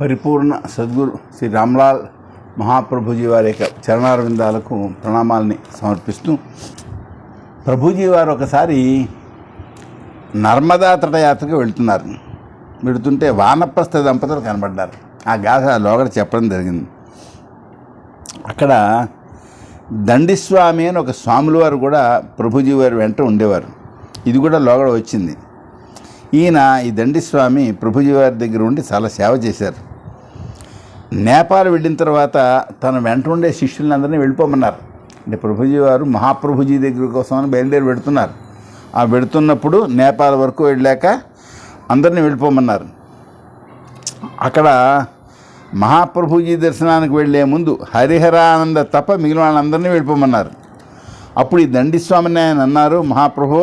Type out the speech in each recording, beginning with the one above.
పరిపూర్ణ సద్గురు శ్రీ రామ్లాల్ మహాప్రభుజీ వారి యొక్క చరణారవిందాలకు ప్రణామాల్ని సమర్పిస్తూ ప్రభుజీ వారు ఒకసారి నర్మదా తటయాత్రకు వెళ్తున్నారు. వెళుతుంటే వానప్రస్థ దంపతులు కనబడ్డారు. ఆ గాథ లోగడ చెప్పడం జరిగింది. అక్కడ దండిస్వామి అని ఒక స్వాములు వారు కూడా ప్రభుజీ వారి వెంట ఉండేవారు. ఇది కూడా లోగడ వచ్చింది. ఈయన ఈ దండిస్వామి ప్రభుజీ వారి దగ్గర ఉండి చాలా సేవ చేశారు. నేపాల్ వెళ్ళిన తర్వాత తన వెంట ఉండే శిష్యులందరినీ వెళ్ళిపోమన్నారు. అంటే ప్రభుజీ వారు మహాప్రభుజీ దగ్గర కోసం అని బయలుదేరి పెడుతున్నారు ఆ పెడుతున్నప్పుడు నేపాల్ వరకు వెళ్ళాక అందరినీ వెళ్ళిపోమన్నారు. అక్కడ మహాప్రభుజీ దర్శనానికి వెళ్ళే ముందు హరిహరానంద తప్ప మిగిలిన వాళ్ళందరినీ వెళ్ళిపోమన్నారు. అప్పుడు ఈ దండిస్వామిని ఆయన అన్నారు మహాప్రభు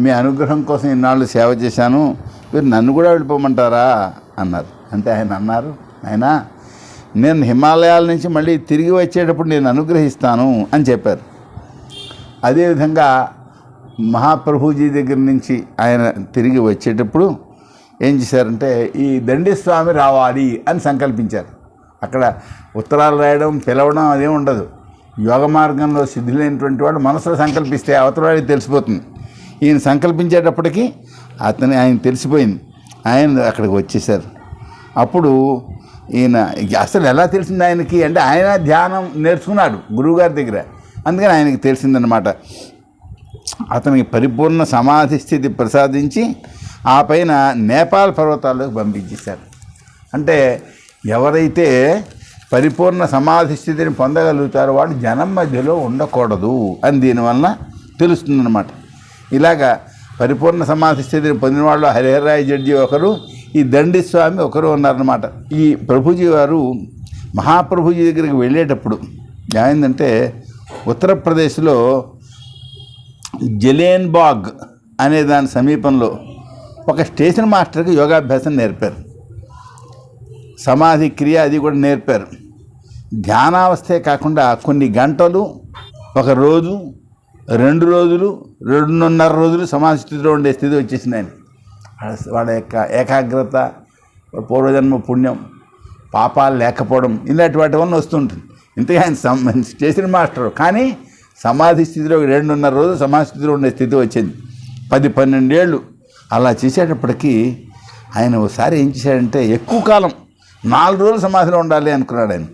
మీ అనుగ్రహం కోసం ఇన్నాళ్ళు సేవ చేశాను మీరు నన్ను కూడా వెళ్ళిపోమంటారా? అన్నారు. అంటే ఆయన అన్నారు ఆయన నేను హిమాలయాల నుంచి మళ్ళీ తిరిగి వచ్చేటప్పుడు నేను అనుగ్రహిస్తాను అని చెప్పారు. అదేవిధంగా మహాప్రభుజీ దగ్గర నుంచి ఆయన తిరిగి వచ్చేటప్పుడు ఏం చేశారంటే ఈ దండిస్వామి రావాలి అని సంకల్పించారు. అక్కడ ఉత్తరాలు రాయడం పిలవడం అదేం ఉండదు. యోగ మార్గంలో సిద్ధులైనటువంటి వాడు మనసులో సంకల్పిస్తే అవతల వాడికి తెలిసిపోతుంది. ఈయన సంకల్పించేటప్పటికీ అతని ఆయన తెలిసిపోయింది. ఆయన అక్కడికి వచ్చేసారు అప్పుడు ఈయన అసలు ఎలా తెలిసింది ఆయనకి అంటే ఆయన ధ్యానం నేర్చుకున్నాడు గురువుగారి దగ్గర. అందుకని ఆయనకి తెలిసిందనమాట అతనికి పరిపూర్ణ సమాధి స్థితి ప్రసాదించి ఆ పైన నేపాల్ పర్వతాల్లోకి పంపించేశారు. అంటే ఎవరైతే పరిపూర్ణ సమాధి స్థితిని పొందగలుగుతారో వాడు జనం మధ్యలో ఉండకూడదు అని దీనివల్ల తెలుస్తుందన్నమాట. ఇలాగా పరిపూర్ణ సమాధి స్థితిని పొందిన వాళ్ళు హరిహరరాయ జడ్జి ఒకరు ఈ దండిస్వామి ఒకరు ఉన్నారన్నమాట. ఈ ప్రభుజీ వారు మహాప్రభుజీ దగ్గరికి వెళ్ళేటప్పుడు ఏమైందంటే ఉత్తరప్రదేశ్లో జలేన్బాగ్ అనే దాని సమీపంలో ఒక స్టేషన్ మాస్టర్కి యోగాభ్యాసం నేర్పారు. సమాధి క్రియ అది కూడా నేర్పారు. ధ్యానావస్థే కాకుండా కొన్ని గంటలు ఒక రోజు రెండు రోజులు రెండున్నర రోజులు సమాధి స్థితిలో ఉండే స్థితి వచ్చేసింది ఆయన వాళ్ళ- యొక్క ఏకాగ్రత పూర్వజన్మ పుణ్యం పాపాలు లేకపోవడం ఇలాంటి వాటి వల్ల వస్తుంటుంది. ఇంతగా ఆయన చేసిన స్టేషన్ మాస్టర్. కానీ సమాధి స్థితిలో రెండున్నర రోజులు సమాధి స్థితిలో ఉండే స్థితి వచ్చింది. పది పన్నెండేళ్ళు అలా చేసేటప్పటికీ ఆయన ఒకసారి ఏం చేశాడంటే ఎక్కువ కాలం నాలుగు రోజులు సమాధిలో ఉండాలి అనుకున్నాడు ఆయన.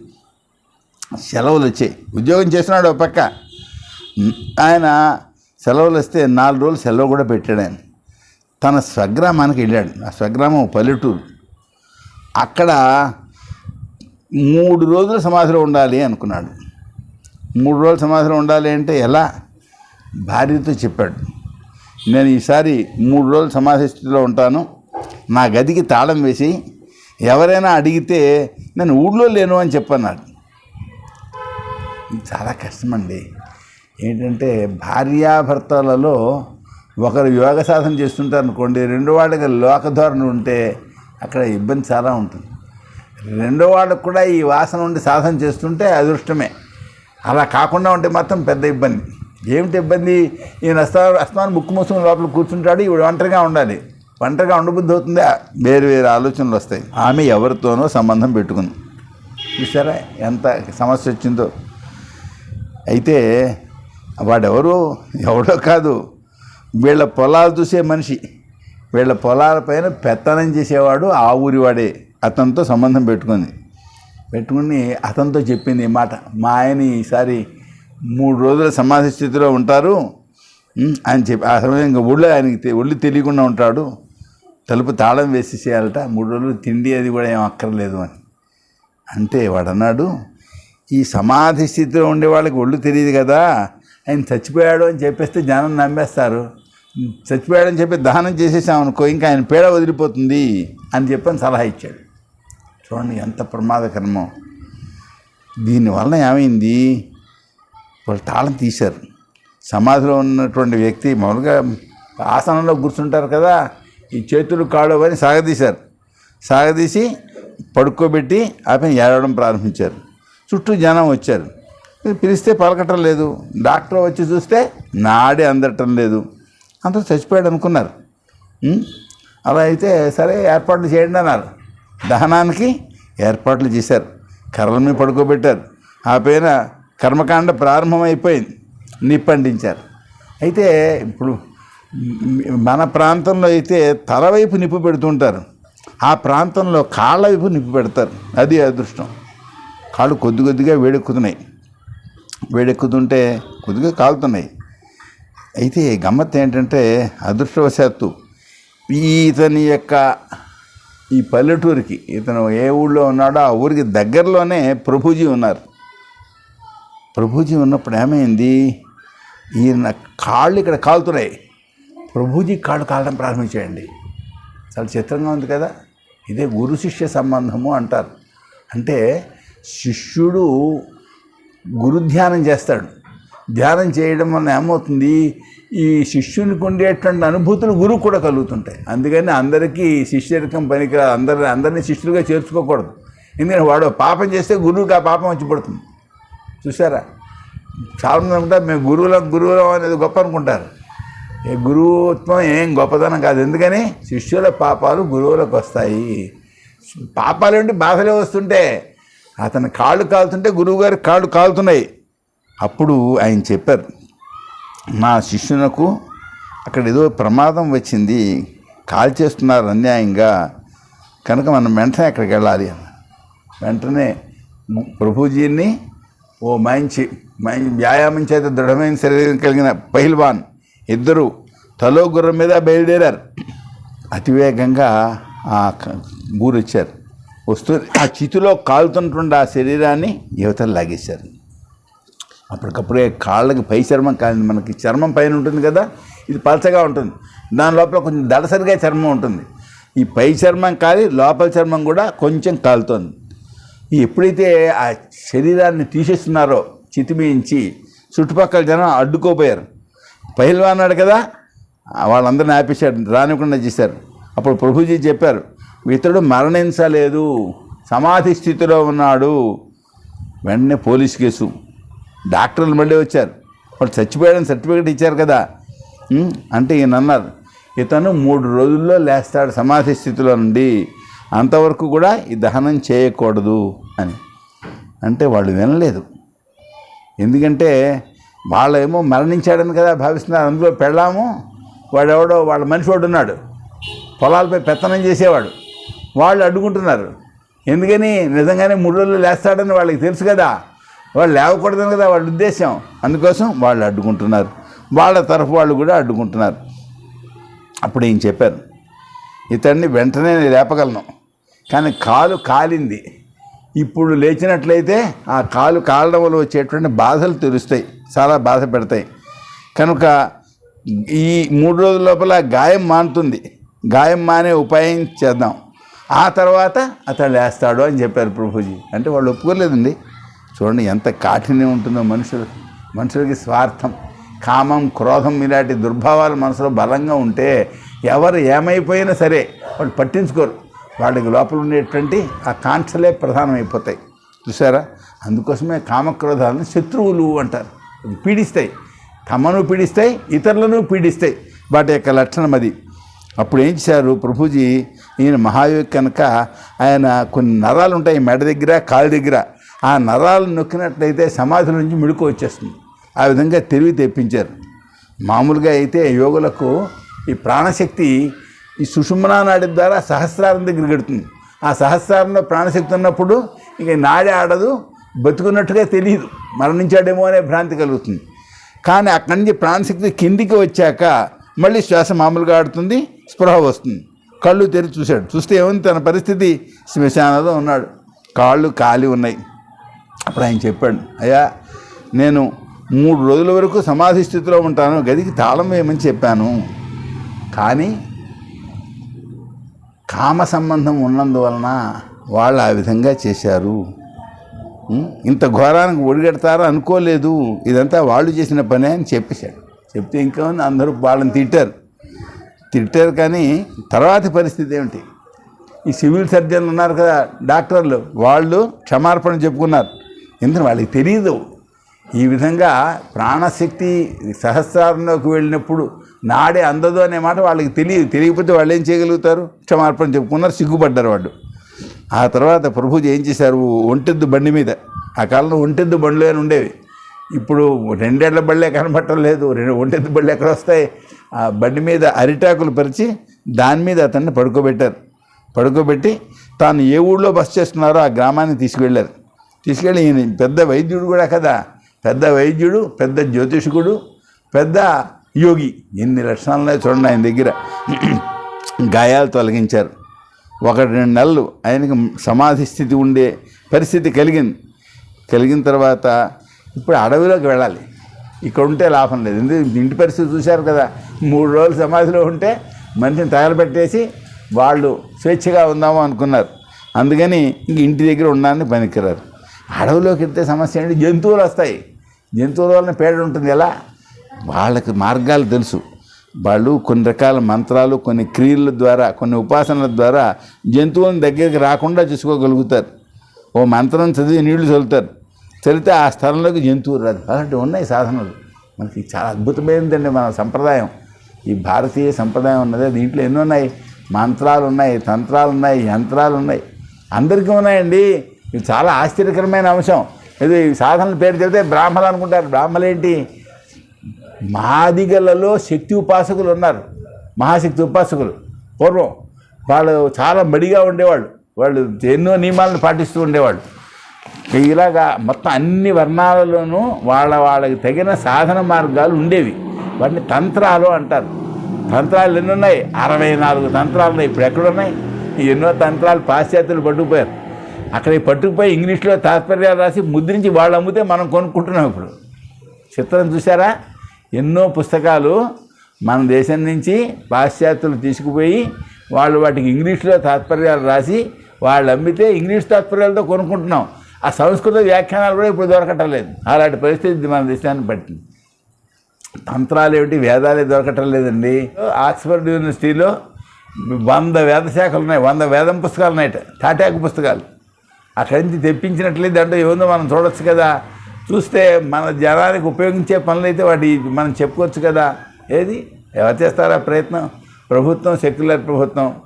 సెలవులు వచ్చాయి. ఉద్యోగం చేస్తున్నాడు ఒక పక్క. ఆయన సెలవులు వస్తే నాలుగు రోజులు సెలవు కూడా పెట్టాడు ఆయన. తన స్వగ్రామానికి వెళ్ళాడు. ఆ స్వగ్రామం పల్లెటూరు. అక్కడ మూడు రోజులు సమాధిలో ఉండాలి అనుకున్నాడు. మూడు రోజులు సమాధిలో ఉండాలి అంటే ఎలా? భార్యతో చెప్పాడు. నేను ఈసారి మూడు రోజులు సమాధి స్థితిలో ఉంటాను. నా గదికి తాళం వేసి ఎవరైనా అడిగితే నేను ఊళ్ళో లేను అని చెప్పన్నాడు. చాలా కష్టమండి. ఏంటంటే భార్యాభర్తలలో ఒకరు యోగ సాధన చేస్తుంటారు అనుకోండి రెండో వాడికి లోకధోరణి ఉంటే అక్కడ ఇబ్బంది చాలా ఉంటుంది. రెండో వాళ్ళకు కూడా ఈ వాసన ఉండి సాధన చేస్తుంటే అదృష్టమే. అలా కాకుండా ఉంటే మాత్రం పెద్ద ఇబ్బంది. ఏమిటి ఇబ్బంది? ఈయన అస్తా అస్తమానం ముక్కు మూసుకుని లోపల కూర్చుంటాడు ఇవి ఒంటరిగా ఉండాలి. ఒంటరిగా ఉండబుద్ధి అవుతుంది వేరు వేరు ఆలోచనలు వస్తాయి. ఆమె ఎవరితోనో సంబంధం పెట్టుకుంది. చూసారా ఎంత సమస్య వచ్చిందో. అయితే వాడెవరు? ఎవడో కాదు. వీళ్ళ పొలాలు చూసే మనిషి. వీళ్ళ పొలాలపైన పెత్తనం చేసేవాడు ఆ ఊరివాడే. అతనితో సంబంధం పెట్టుకుంది. పెట్టుకుని అతనితో చెప్పింది ఈ మాట. మా ఆయన ఈసారి మూడు రోజుల సమాధి స్థితిలో ఉంటారు. అని చెప్పి ఆ సమయం ఇంకా ఒళ్ళు ఆయనకి ఒళ్ళు తెలియకుండా ఉంటాడు. తలుపు తాళం వేసేసేయాలట. మూడు రోజులు తిండి అది కూడా ఏం అక్కర్లేదు అని. అంటే వాడన్నాడు ఈ సమాధి స్థితిలో ఉండే వాళ్ళకి ఒళ్ళు తెలియదు కదా. ఆయన చచ్చిపోయాడు అని చెప్పేస్తే జనం నమ్మేస్తారు. చచ్చిపోయాడని చెప్పి దహనం చేసేసామనుకో ఇంకా ఆయన పేడ వదిలిపోతుంది అని చెప్పని సలహా ఇచ్చాడు. చూడండి ఎంత ప్రమాదకరమో. దీనివల్ల ఏమైంది? వాళ్ళు తాళం తీశారు. సమాధిలో ఉన్నటువంటి వ్యక్తి మామూలుగా ఆసనంలో కూర్చుంటారు కదా ఈ చేతులు కాళ్ళు అని సాగదీశారు. సాగదీసి పడుకోబెట్టి ఆపై ఏడవడం ప్రారంభించారు. చుట్టూ జనం వచ్చారు. పిలిస్తే పలకటం లేదు. డాక్టర్ వచ్చి చూస్తే నాడే అందటం లేదు. అందరూ చచ్చిపోయాడు అనుకున్నారు. అలా అయితే సరే ఏర్పాట్లు చేయండి అన్నారు. దహనానికి ఏర్పాట్లు చేశారు. కర్రల మీద పడుకోబెట్టారు. ఆ పైన కర్మకాండ ప్రారంభమైపోయింది. నిప్పండించారు. అయితే ఇప్పుడు మన ప్రాంతంలో అయితే తల వైపు నిప్పు పెడుతుంటారు. ఆ ప్రాంతంలో కాళ్ళ వైపు నిప్పు పెడతారు. అది అదృష్టం. కాళ్ళు కొద్ది కొద్దిగా వేడెక్కుతున్నాయి. వేడెక్కుతుంటే కొద్దిగా కాలుతున్నాయి. అయితే గమ్మత్ ఏంటంటే అదృష్టవశాత్తు ఇతని యొక్క ఈ పల్లెటూరికి ఇతను ఏ ఊళ్ళో ఉన్నాడో ఆ ఊరికి దగ్గరలోనే ప్రభుజీ ఉన్నారు. ప్రభుజీ ఉన్నప్పుడు ఏమైంది? ఈయన కాళ్ళు ఇక్కడ కాలుతున్నాయి. ప్రభుజీ కాళ్ళు కాలడం ప్రారంభించాయండి చాలా చిత్రంగా ఉంది కదా? ఇదే గురు శిష్య సంబంధము అంటారు. అంటే శిష్యుడు గురు ధ్యానం చేస్తాడు. ధ్యానం చేయడం వల్ల ఏమవుతుంది? ఈ శిష్యునికి ఉండేటువంటి అనుభూతులు గురువు కూడా కలుగుతుంటాయి. అందుకని అందరికీ శిష్యరికం పనికి అందరి అందరినీ శిష్యులుగా చేర్చుకోకూడదు. ఎందుకంటే వాడు పాపం చేస్తే గురువుకి ఆ పాపం వచ్చి పడుతుంది. చూసారా చాలామంది అనుకుంటారు మేము గురువులం గురువులం అనేది గొప్ప అనుకుంటారు. ఏ గురువుత్వం ఏం గొప్పదనం కాదు. ఎందుకని? శిష్యుల పాపాలు గురువులకు వస్తాయి. పాపాలేంటి బాధలే వస్తుంటే అతని కాళ్ళు కాలుతుంటే గురువుగారి కాళ్ళు కాలుతున్నాయి. అప్పుడు ఆయన చెప్పారు నా శిష్యునకు అక్కడ ఏదో ప్రమాదం వచ్చింది కాల్ చేస్తున్నారు అన్యాయంగా కనుక మనం వెంటనే అక్కడికి వెళ్ళాలి అని. వెంటనే ప్రభుజీని ఓ మంచి వ్యాయామం చేత దృఢమైన శరీరం కలిగిన పహిల్వాన్ ఇద్దరు తలో గుర్రం మీద బయలుదేరారు. అతివేగంగా ఆ వస్తుంది. ఆ చితిలో కాలుతుంటుండే ఆ శరీరాన్ని యువతలు లాగేశారు. అప్పటికప్పుడే కాళ్ళకి పై చర్మం కాదు మనకి చర్మం పైన ఉంటుంది కదా ఇది పలచగా ఉంటుంది. దాని లోపల కొంచెం దడసరిగా చర్మం ఉంటుంది. ఈ పై చర్మం కాలి లోపల చర్మం కూడా కొంచెం కాలుతోంది. ఎప్పుడైతే ఆ శరీరాన్ని తీసేస్తున్నారో చితిమించి చుట్టుపక్కల జనం అడ్డుకోపోయారు. పహిల్వా అన్నాడు కదా వాళ్ళందరిని ఆపేశాడు రానికుండా చేశారు. అప్పుడు ప్రభుజీ చెప్పారు ఇతడు మరణించలేదు. సమాధి స్థితిలో ఉన్నాడు. వెంటనే పోలీస్ కేసు. డాక్టర్లు మళ్ళీ వచ్చారు. వాళ్ళు చచ్చిపోయాడని సర్టిఫికేట్ ఇచ్చారు కదా. అంటే ఈయన అన్నారు ఇతను మూడు రోజుల్లో లేస్తాడు సమాధి స్థితిలో నుండి. అంతవరకు కూడా ఈ దహనం చేయకూడదు అని. అంటే వాళ్ళు వినలేదు. ఎందుకంటే వాళ్ళేమో మరణించాడని కదా భావిస్తున్నారు. అందులో పెళ్ళాము. వాడెవడో వాళ్ళ మనిషి వాడు ఉన్నాడు. పొలాలపై పెత్తనం చేసేవాడు. వాళ్ళు అడ్డుకుంటున్నారు. ఎందుకని? నిజంగానే మూడు రోజులు లేస్తాడని వాళ్ళకి తెలుసు కదా. వాళ్ళు లేవకూడదని కదా వాళ్ళ ఉద్దేశం. అందుకోసం వాళ్ళు అడ్డుకుంటున్నారు. వాళ్ళ తరఫు వాళ్ళు కూడా అడ్డుకుంటున్నారు. అప్పుడు ఏం చెప్పారు? ఇతన్ని వెంటనే నేను లేపగలను. కానీ కాలు కాలింది. ఇప్పుడు లేచినట్లయితే ఆ కాలు కాలడం వల్ల వచ్చేటువంటి బాధలు తెలుస్తాయి. చాలా బాధ పెడతాయి. కనుక ఈ మూడు రోజుల లోపల గాయం మానుతుంది. గాయం మానే ఉపాయం చేద్దాం. ఆ తర్వాత అతడు లేస్తాడు అని చెప్పారు ప్రభుజీ. అంటే వాళ్ళు ఒప్పుకోలేదండి. చూడండి ఎంత కాఠిన్యం ఉంటుందో మనుషులు మనుషులకి స్వార్థం కామం క్రోధం ఇలాంటి దుర్భావాలు మనసులో బలంగా ఉంటే ఎవరు ఏమైపోయినా సరే వాళ్ళు పట్టించుకోరు. వాళ్ళకి లోపల ఉండేటువంటి ఆ కాంక్షలే ప్రధానమైపోతాయి. చూసారా అందుకోసమే కామక్రోధాలను శత్రువులు అంటారు. అవి పీడిస్తాయి. తమను పీడిస్తాయి ఇతరులను పీడిస్తాయి. వాటి యొక్క లక్షణం అది. అప్పుడు ఏం చేశారు ప్రభుజీ? ఈయన మహాయోగి కనుక ఆయన కొన్ని నరాలు ఉంటాయి మెడ దగ్గర కాలు దగ్గర. ఆ నరాలు నొక్కినట్లయితే సమాధి నుంచి మిడుకు వచ్చేస్తుంది. ఆ విధంగా తెలివి తెప్పించారు. మామూలుగా అయితే యోగులకు ఈ ప్రాణశక్తి ఈ సుషుమ్నా నాడి ద్వారా సహస్రారం దగ్గర గడుతుంది. ఆ సహస్రారంలో ప్రాణశక్తి ఉన్నప్పుడు ఇక నాడి ఆడదు బతుకున్నట్టుగా తెలియదు. మరణించాడేమో అనే భ్రాంతి కలుగుతుంది. కానీ అక్కడి నుంచి ప్రాణశక్తి కిందికి వచ్చాక మళ్ళీ శ్వాస మామూలుగా ఆడుతుంది స్పృహ వస్తుంది. కళ్ళు తెరిచి చూశాడు. చూస్తే ఏముంది? తన పరిస్థితి శ్మశానంలో ఉన్నాడు. కాళ్ళు కాలి ఉన్నాయి. అప్పుడు ఆయన చెప్పాడు అయ్యా నేను మూడు రోజుల వరకు సమాధి స్థితిలో ఉంటాను. గదికి తాళం వేయమని చెప్పాను. కానీ కామ సంబంధం ఉన్నందువలన వాళ్ళు ఆ విధంగా చేశారు. ఇంత ఘోరానికి ఒడిగడతారో అనుకోలేదు. ఇదంతా వాళ్ళు చేసిన పనే అని చెప్పేశాడు. చెప్తే ఇంకా అందరూ వాళ్ళని తిట్టారు. తిట్టారు కానీ తర్వాతి పరిస్థితి ఏమిటి? ఈ సివిల్ సర్జన్లు ఉన్నారు కదా డాక్టర్లు వాళ్ళు క్షమార్పణ చెప్పుకున్నారు. ఎందుకంటే వాళ్ళకి తెలియదు ఈ విధంగా ప్రాణశక్తి సహస్రంలోకి వెళ్ళినప్పుడు నాడే అందదు అనే మాట వాళ్ళకి తెలియదు తెలియకపోతే వాళ్ళు ఏం చేయగలుగుతారు? క్షమార్పణ చెప్పుకున్నారు సిగ్గుపడ్డారు వాళ్ళు. ఆ తర్వాత ప్రభుజీ ఏం చేశారు? ఒంటెద్దు బండి మీద ఆ కాలంలో ఒంటెద్దు బండ్లు అని ఉండేవి. ఇప్పుడు రెండేళ్ళ బళ్ళే కనబడటం లేదు రెండు ఒంటెద్దు బళ్ళు ఎక్కడ వస్తాయి? ఆ బండి మీద అరిటాకులు పరిచి దాని మీద అతన్ని పడుకోబెట్టారు. పడుకోబెట్టి తాను ఏ ఊళ్ళో బస్ చేస్తున్నారో ఆ గ్రామాన్ని తీసుకువెళ్ళారు. తీసుకెళ్ళి ఈయన పెద్ద వైద్యుడు కూడా కదా. పెద్ద వైద్యుడు పెద్ద జ్యోతిషుకుడు పెద్ద యోగి. ఎన్ని లక్షణాలు చూడండి ఆయన దగ్గర. గాయాలు తొలగించారు. ఒకటి రెండు నెలలు ఆయనకి సమాధి స్థితి ఉండే పరిస్థితి కలిగింది. కలిగిన తర్వాత ఇప్పుడు అడవిలోకి వెళ్ళాలి. ఇక్కడ ఉంటే లాభం లేదు. ఎందుకు? ఇంటి పరిస్థితి చూశారు కదా. మూడు రోజులు సమాధిలో ఉంటే మనిషిని తగలబెట్టేసి వాళ్ళు స్వేచ్ఛగా ఉందాము అనుకున్నారు. అందుకని ఇంక ఇంటి దగ్గర ఉండడానికి పనికిరారు. అడవిలోకి వెళ్తే సమస్య ఏంటి? జంతువులు వస్తాయి. జంతువుల వలన పేడ ఉంటుంది ఎలా? వాళ్ళకి మార్గాలు తెలుసు. వాళ్ళు కొన్ని రకాల మంత్రాలు కొన్ని క్రియల ద్వారా కొన్ని ఉపాసనల ద్వారా జంతువులను దగ్గరికి రాకుండా చూసుకోగలుగుతారు. ఓ మంత్రం చదివి నీళ్ళు చల్లుతారు. చల్లితే ఆ స్థలంలోకి జంతువు రాదు. అలాంటివి ఉన్నాయి సాధనలు. మనకి చాలా అద్భుతమైనదండి మన సంప్రదాయం. ఈ భారతీయ సంప్రదాయం ఉన్నదే. దీంట్లో ఎన్నో ఉన్నాయి మంత్రాలు ఉన్నాయి తంత్రాలు ఉన్నాయి యంత్రాలు ఉన్నాయి అందరికీ ఉన్నాయండి. ఇది చాలా ఆశ్చర్యకరమైన అంశం. ఇది సాధనలు సాధనల పేరు చెబితే బ్రాహ్మలు అనుకుంటారు. బ్రాహ్మలు ఏంటి? మాదిగలలో శక్తి ఉపాసకులు ఉన్నారు. మహాశక్తి ఉపాసకులు. పూర్వం వాళ్ళు చాలా మడిగా ఉండేవాళ్ళు. వాళ్ళు ఎన్నో నియమాలను పాటిస్తూ ఉండేవాళ్ళు. ఇలాగా మొత్తం అన్ని వర్ణాలలోనూ వాళ్ళ వాళ్ళకి తగిన సాధన మార్గాలు ఉండేవి. వాటిని తంత్రాలు అంటారు. తంత్రాలు ఎన్ని ఉన్నాయి? అరవై నాలుగు తంత్రాలు ఉన్నాయి. ఇప్పుడు ఎక్కడున్నాయి ఎన్నో తంత్రాలు పాశ్చాత్యులు పట్టుకుపోయారు. అక్కడ పట్టుకుపోయి ఇంగ్లీష్లో తాత్పర్యాలు రాసి ముద్రించి వాళ్ళు అమ్మితే మనం కొనుక్కుంటున్నాం ఇప్పుడు. చిత్రం చూసారా ఎన్నో పుస్తకాలు మన దేశం నుంచి పాశ్చాత్యులు తీసుకుపోయి వాళ్ళు వాటికి ఇంగ్లీష్లో తాత్పర్యాలు రాసి వాళ్ళు అమ్మితే ఇంగ్లీష్ తాత్పర్యాలతో కొనుక్కుంటున్నాం. ఆ సంస్కృత వ్యాఖ్యానాలు కూడా ఇప్పుడు దొరకటలేదు. అలాంటి పరిస్థితి మన దేశాన్ని పట్టింది. తంత్రాలు ఏమిటి వేదాలే దొరకటం లేదండి ఆక్స్ఫర్డ్ యూనివర్సిటీలో వంద వేద శాఖలు ఉన్నాయి వంద వేదం పుస్తకాలు ఉన్నాయి తాటాకు పుస్తకాలు. అక్కడి నుంచి తెప్పించినట్లయితే దాంట్లో ఏముందో మనం చూడొచ్చు కదా. చూస్తే మన జనానికి ఉపయోగించే పనులు అయితే వాటి మనం చెప్పుకోవచ్చు కదా. ఏది? ఎవరు చేస్తారా ప్రయత్నం? ప్రభుత్వం సెక్యులర్ ప్రభుత్వం.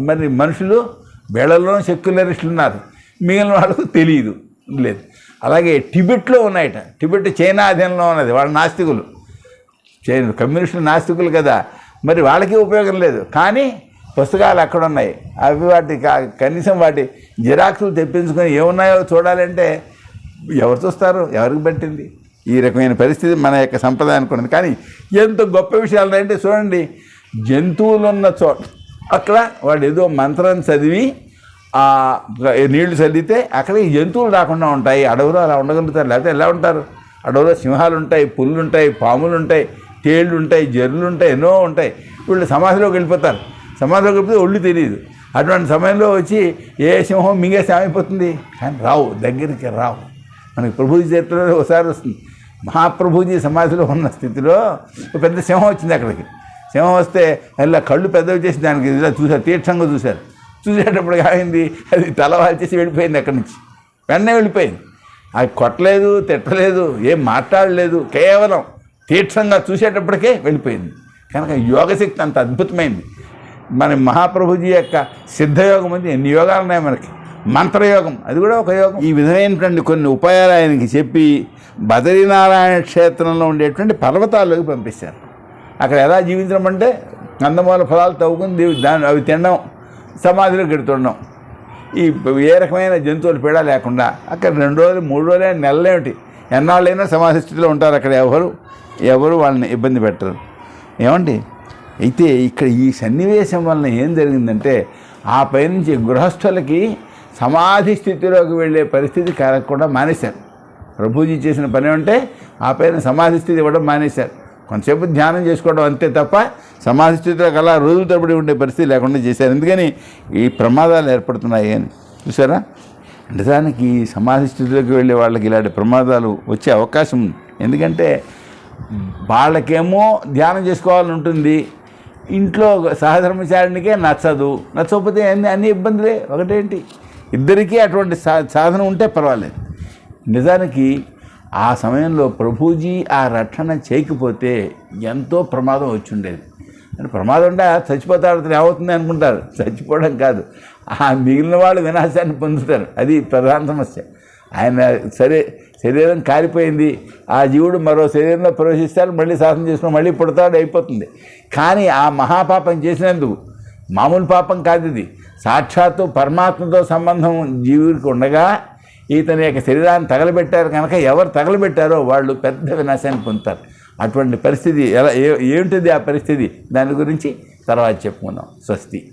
మరి మనుషులు వేళల్లో సెక్యులరిస్టులు ఉన్నారు. మిగిలిన వాళ్ళకు తెలియదు లేదు. అలాగే టిబెట్లో ఉన్నాయట. టిబెట్ చైనా అధీనంలో ఉన్నది. వాళ్ళ నాస్తికులు. చైనా కమ్యూనిస్టులు నాస్తికులు కదా. మరి వాళ్ళకి ఉపయోగం లేదు. కానీ పుస్తకాలు అక్కడ ఉన్నాయి. అవి వాటి కా- కనీసం వాటి జిరాక్సులు తెప్పించుకొని ఏమున్నాయో చూడాలంటే ఎవరు చూస్తారు? ఎవరికి పట్టింది? ఈ రకమైన పరిస్థితి మన యొక్క సంప్రదాయానికి ఉన్నది. కానీ ఎంత గొప్ప విషయాలు అంటే చూడండి జంతువులు ఉన్న చోట అక్కడ వాడు ఏదో మంత్రం చదివి ఆ నీళ్ళు చల్లితే అక్కడ ఈ జంతువులు రాకుండా ఉంటాయి. అడవిలో అలా ఉండగలుగుతారు. లేకపోతే ఎలా ఉంటారు? అడవులో సింహాలు ఉంటాయి పుల్లు ఉంటాయి పాములు ఉంటాయి తేళ్ళు ఉంటాయి జర్రులు ఉంటాయి ఎన్నో ఉంటాయి. వీళ్ళు సమాధిలోకి వెళ్ళిపోతారు. సమాధిలోకి వెళ్ళిపోతే ఒళ్ళు తెలియదు. అటువంటి సమయంలో వచ్చి ఏ సింహం మింగేసి ఏమైపోతుంది? కానీ రావు దగ్గరికి రావు. మనకి ప్రభుజీ చరిత్రలో ఒకసారి వస్తుంది. మహాప్రభుజీ సమాధిలో ఉన్న స్థితిలో ఒక పెద్ద సింహం వచ్చింది అక్కడికి. సింహం వస్తే ఇలా కళ్ళు పెద్దవి చేసి దానికి ఇలా చూశారు తీర్థంగా చూశారు. చూసేటప్పుడు ఏమైంది అది తల వాల్చేసి వెళ్ళిపోయింది అక్కడి నుంచి. వెంటనే వెళ్ళిపోయింది. అది కొట్టలేదు తిట్టలేదు ఏం మాట్లాడలేదు కేవలం తీక్షంగా చూసేటప్పటికే వెళ్ళిపోయింది. కనుక యోగశక్తి అంత అద్భుతమైంది. మన మహాప్రభుజీ యొక్క సిద్ధయోగం ఉంది ఎన్ని యోగాలు ఉన్నాయి మనకి? మంత్రయోగం అది కూడా ఒక యోగం. ఈ విధమైనటువంటి కొన్ని ఉపాయాలు ఆయనకి చెప్పి బదరీనారాయణ క్షేత్రంలో ఉండేటువంటి పర్వతాల్లోకి పంపిస్తారు. అక్కడ ఎలా జీవించడం అంటే కందమూల ఫలాలు తవ్వుకుని దాన్ని అవి తినడం. సమాధిలో గడుతుండడం ఈ ఏ రకమైన జంతువుల పీడ లేకుండా అక్కడ రెండు రోజులు మూడు రోజులే నెలలేమిటి ఎన్నాళ్ళైనా సమాధి స్థితిలో ఉంటారు అక్కడ ఎవరు? ఎవరు వాళ్ళని ఇబ్బంది పెట్టరు. ఏమండి? అయితే ఇక్కడ ఈ సన్నివేశం వలన ఏం జరిగిందంటే ఆ పైనుంచి గృహస్థులకి సమాధి స్థితిలోకి వెళ్ళే పరిస్థితి కలగకుండా మానేశారు. ప్రభుజీ చేసిన పని అంటే ఆ పైన సమాధి స్థితి ఇవ్వడం మానేశారు. కొంతసేపు ధ్యానం చేసుకోవడం అంతే తప్ప సమాధి స్థితిలో అలా రోజుల తరబడి ఉండే పరిస్థితి లేకుండా చేశారు. ఎందుకని? ఈ ప్రమాదాలు ఏర్పడుతున్నాయి అని. చూసారా నిజానికి సమాధి స్థితిలోకి వెళ్ళే వాళ్ళకి ఇలాంటి ప్రమాదాలు వచ్చే అవకాశం ఉంది. ఎందుకంటే వాళ్ళకేమో ధ్యానం చేసుకోవాలని ఉంటుంది. ఇంట్లో సహధర్మచారునికే నచ్చదు. నచ్చకపోతే అన్ని అన్ని ఇబ్బందులే. ఒకటేంటి? ఇద్దరికీ అటువంటి సా సాధన ఉంటే పర్వాలేదు. నిజానికి ఆ సమయంలో ప్రభుజీ ఆ రక్షణ చేయకపోతే ఎంతో ప్రమాదం వచ్చి ఉండేది అంటే ప్రమాదం ఉంటే చచ్చిపోతాడు ఏమవుతుంది అనుకుంటారు. చచ్చిపోవడం కాదు. ఆ మిగిలిన వాళ్ళు వినాశాన్ని పొందుతారు. అది ప్రధాన సమస్య. ఆయన సరే శరీరం కాలిపోయింది. ఆ జీవుడు మరో శరీరంలో ప్రవేశిస్తాడు మళ్ళీ శాసనం చేసుకుని మళ్ళీ పుడతాడు అయిపోతుంది. కానీ ఆ మహాపాపం చేసినందుకు మామూలు పాపం కాదు ఇది. సాక్షాత్తు పరమాత్మతో సంబంధం జీవుడికి ఉండగా ఇతని యొక్క శరీరాన్ని తగలబెట్టారు కనుక ఎవరు తగలబెట్టారో వాళ్ళు పెద్ద వినాశాన్ని పొందుతారు. అటువంటి పరిస్థితి ఎలా ఏ ఏమిటిది ఆ పరిస్థితి? దాని గురించి తర్వాత చెప్పుకుందాం. స్వస్తి.